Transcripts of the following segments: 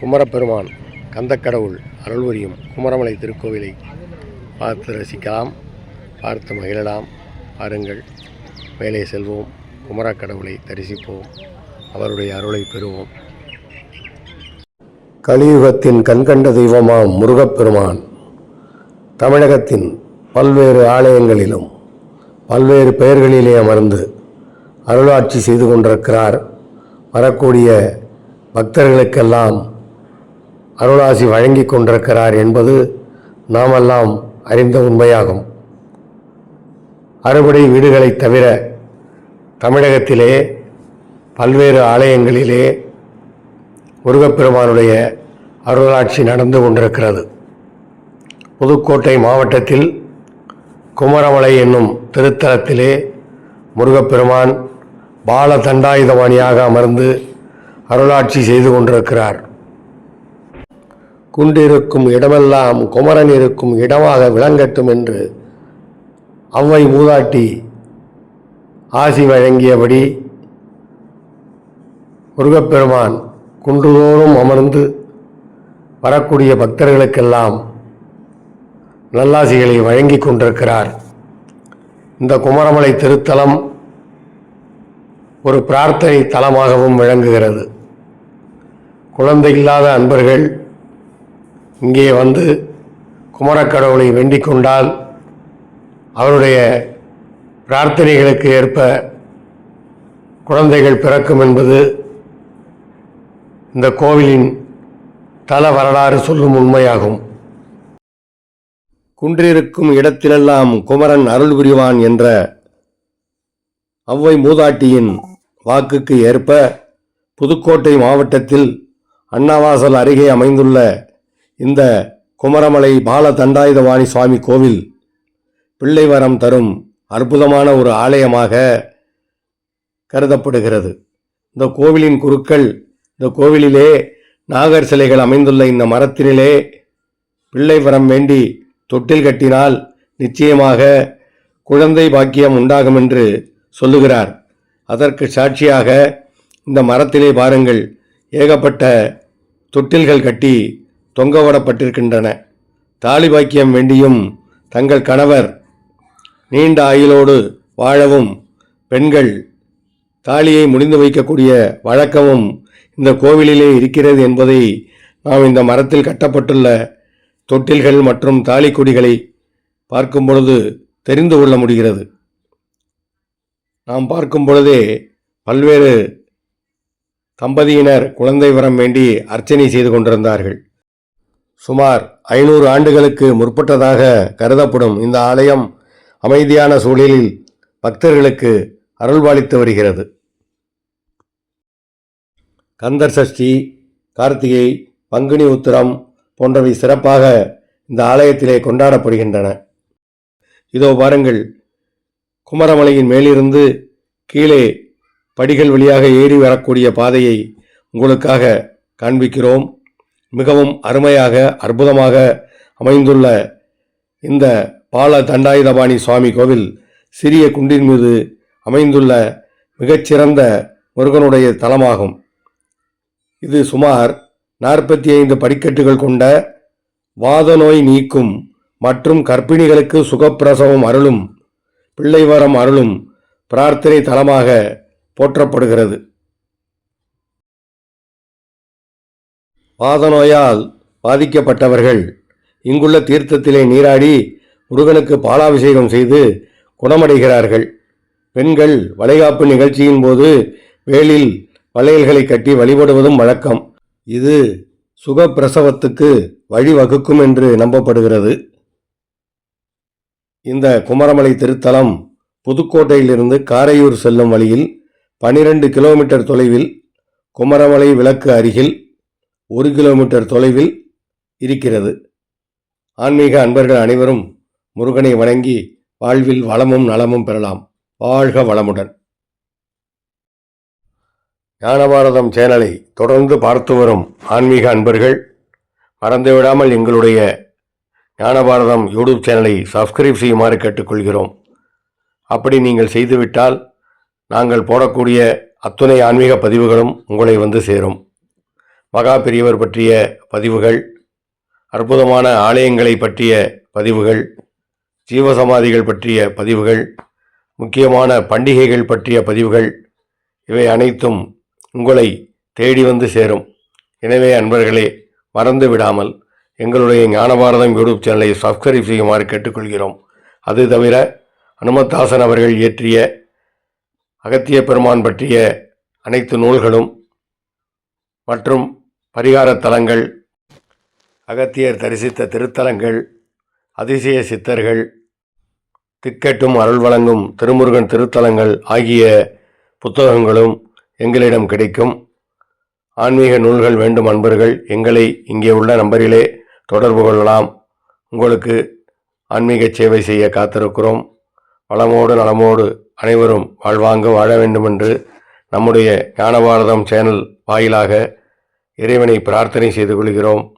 குமரப்பெருமான் கந்தக்கடவுள் அருள்வரியும் குமரமலை திருக்கோவிலை பார்த்து ரசிக்கலாம் பார்த்து மகிழலாம். பாருங்கள் மேலே செல்வோம் குமரக்கடவுளை தரிசிப்போம் அவருடைய அருளை பெறுவோம். கலியுகத்தின் கண்கண்ட தெய்வமாம் முருகப்பெருமான். தமிழகத்தின் பல்வேறு ஆலயங்களிலும் பல்வேறு பெயர்களிலே அமர்ந்து அருளாட்சி செய்து கொண்டிருக்கிறார். வரக்கூடிய பக்தர்களுக்கெல்லாம் அருளாசி வழங்கி கொண்டிருக்கிறார் என்பது நாமெல்லாம் அறிந்த உண்மையாகும். அறுபடை வீடுகளைத் தவிர தமிழகத்திலே பல்வேறு ஆலயங்களிலே முருகப்பெருமானுடைய அருளாட்சி நடந்து கொண்டிருக்கிறது. புதுக்கோட்டை மாவட்டத்தில் குமரமலை என்னும் திருத்தலத்திலே முருகப்பெருமான் பால தண்டாயுதபாணியாக அமர்ந்து அருளாட்சி செய்து கொண்டிருக்கிறார். குண்டிருக்கும் இடமெல்லாம் குமரன் இருக்கும் இடமாக விளங்கட்டும் என்று அவ்வை மூதாட்டி ஆசி வழங்கியபடி முருகப்பெருமான் குன்றுதோறும் அமர்ந்து வரக்கூடிய பக்தர்களுக்கெல்லாம் நல்லாசிகளை வழங்கி கொண்டிருக்கிறார். இந்த குமரமலை திருத்தலம் ஒரு பிரார்த்தனை தலமாகவும் விளங்குகிறது. குழந்தை இல்லாத அன்பர்கள் இங்கே வந்து குமரக்கடவுளை வேண்டிக் கொண்டால் அவருடைய பிரார்த்தனைகளுக்கு ஏற்ப குழந்தைகள் பிறக்கும் என்பது இந்த கோவிலின் தல வரலாறு சொல்லும் உண்மையாகும். குன்றிருக்கும் இடத்திலெல்லாம் குமரன் அருள் புரிவான் என்ற அவ்வை மூதாட்டியின் வாக்குக்கு ஏற்ப புதுக்கோட்டை மாவட்டத்தில் அன்னவாசல் அருகே அமைந்துள்ள இந்த குமரமலை பால தண்டாயுதவாணி சுவாமி கோவில் பிள்ளை வரம் தரும் அற்புதமான ஒரு ஆலயமாக கருதப்படுகிறது. இந்த கோவிலின் குருக்கள் இந்த கோவிலிலே நாகர் சிலைகள் அமைந்துள்ள இந்த மரத்தினிலே பிள்ளை வரம் வேண்டி தொட்டில் கட்டினால் நிச்சயமாக குழந்தை பாக்கியம் உண்டாகும் என்று சொல்லுகிறார். அதற்கு சாட்சியாக இந்த மரத்திலே பாருங்கள் ஏகப்பட்ட தொட்டில்கள் கட்டி தொங்கவிடப்பட்டிருக்கின்றன. தாலி பாக்கியம் வேண்டியும் தங்கள் கணவர் நீண்ட ஆயுளோடு வாழவும் பெண்கள் தாலியை முடிந்து வைக்கக்கூடிய வழக்கமும் இந்த கோவிலிலே இருக்கிறது என்பதை நாம் இந்த மரத்தில் கட்டப்பட்டுள்ள தொட்டில்கள் மற்றும் தாலி கொடிகளை பார்க்கும் பொழுது தெரிந்து கொள்ள முடிகிறது. நாம் பார்க்கும் பொழுதே பல்வேறு தம்பதியினர் குழந்தை வரம் வேண்டி அர்ச்சனை செய்து கொண்டிருந்தார்கள். சுமார் ஐநூறு ஆண்டுகளுக்கு முற்பட்டதாக கருதப்படும் இந்த ஆலயம் அமைதியான சூழலில் பக்தர்களுக்கு அருள்பாலித்து வருகிறது. கந்தர் சஷ்டி கார்த்திகை பங்குனி உத்திரம் போன்றவை சிறப்பாக இந்த ஆலயத்திலே கொண்டாடப்படுகின்றன. இதோ பாருங்கள் குமரமலையின் மேலிருந்து கீழே படிகள் வழியாக ஏறி வரக்கூடிய பாதையை உங்களுக்காக காண்பிக்கிறோம். மிகவும் அருமையாக அற்புதமாக அமைந்துள்ள இந்த பால தண்டாயுதபாணி சுவாமி கோவில் சிறிய குன்றின் மீது அமைந்துள்ள மிகச்சிறந்த முருகனுடைய தலமாகும். இது சுமார் நாற்பத்தி ஐந்து படிக்கட்டுகள் கொண்ட வாத நோய் நீக்கும் மற்றும் கர்ப்பிணிகளுக்கு சுகப்பிரசவம் அருளும் பிள்ளைவரம் அருளும் பிரார்த்தனை தலமாக போற்றப்படுகிறது. பாதநோயால் பாதிக்கப்பட்டவர்கள். இங்குள்ள தீர்த்தத்திலே நீராடி முருகனுக்கு பாலாபிஷேகம் செய்து குணமடைகிறார்கள். பெண்கள் வளைகாப்பு நிகழ்ச்சியின் போது வேலில் வளையல்களை கட்டி வழிபடுவதும் வழக்கம். இது சுகப்பிரசவத்துக்கு வழிவகுக்கும் என்று நம்பப்படுகிறது. இந்த குமரமலை திருத்தலம் புதுக்கோட்டையிலிருந்து காரையூர் செல்லும் வழியில் பனிரெண்டு கிலோமீட்டர் தொலைவில் குமரமலை விளக்கு அருகில் ஒரு கிலோமீட்டர் தொலைவில் இருக்கிறது. ஆன்மீக அன்பர்கள் அனைவரும் முருகனை வணங்கி வாழ்வில் வளமும் நலமும் பெறலாம். வாழ்க வளமுடன். ஞானபாரதம் சேனலை தொடர்ந்து பார்த்து வரும் ஆன்மீக அன்பர்கள் மறந்துவிடாமல் எங்களுடைய ஞானபாரதம் யூடியூப் சேனலை சப்ஸ்கிரைப் செய்யுமாறு கேட்டுக்கொள்கிறோம். அப்படி நீங்கள் செய்துவிட்டால் நாங்கள் போடக்கூடிய அத்துணை ஆன்மீக பதிவுகளும் உங்களை வந்து சேரும். மகா பெரியவர் பற்றிய பதிவுகள் அற்புதமான ஆலயங்களை பற்றிய பதிவுகள் ஜீவசமாதிகள் பற்றிய பதிவுகள் முக்கியமான பண்டிகைகள் பற்றிய பதிவுகள் இவை அனைத்தும் உங்களை தேடி வந்து சேரும். எனவே அன்பர்களே மறந்து விடாமல் எங்களுடைய ஞானபாரதம் யூடியூப் சேனலை சப்ஸ்கிரைப் செய்யுமாறு கேட்டுக்கொள்கிறோம். அது தவிர அனுமத்தாசன் அவர்கள் இயற்றிய அகத்திய பெருமான் பற்றிய அனைத்து நூல்களும் மற்றும் பரிகாரத்தலங்கள் அகத்தியர் தரிசித்த திருத்தலங்கள் அதிசய சித்தர்கள் திக்கட்டும் அருள் வழங்கும் திருமுருகன் திருத்தலங்கள் ஆகிய புத்தகங்களும் எங்களிடம் கிடைக்கும். ஆன்மீக நூல்கள் வேண்டும் அன்பர்கள் எங்களை இங்கே உள்ள நம்பரிலே தொடர்பு கொள்ளலாம். உங்களுக்கு ஆன்மீக சேவை செய்ய காத்திருக்கிறோம். வளமோடு நலமோடு அனைவரும் வாழ்வாங்க வாழ வேண்டுமென்று நம்முடைய ஞானபாரதம் சேனல் வாயிலாக இறைவனை பிரார்த்தனை செய்து கொள்கிறோம்.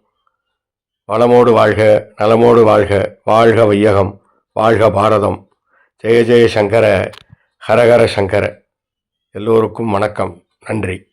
வளமோடு வாழ்க நலமோடு வாழ்க வாழ்க வையகம் வாழ்க பாரதம். ஜெய ஜெய சங்கர ஹரஹர சங்கர. எல்லோருக்கும் வணக்கம் நன்றி.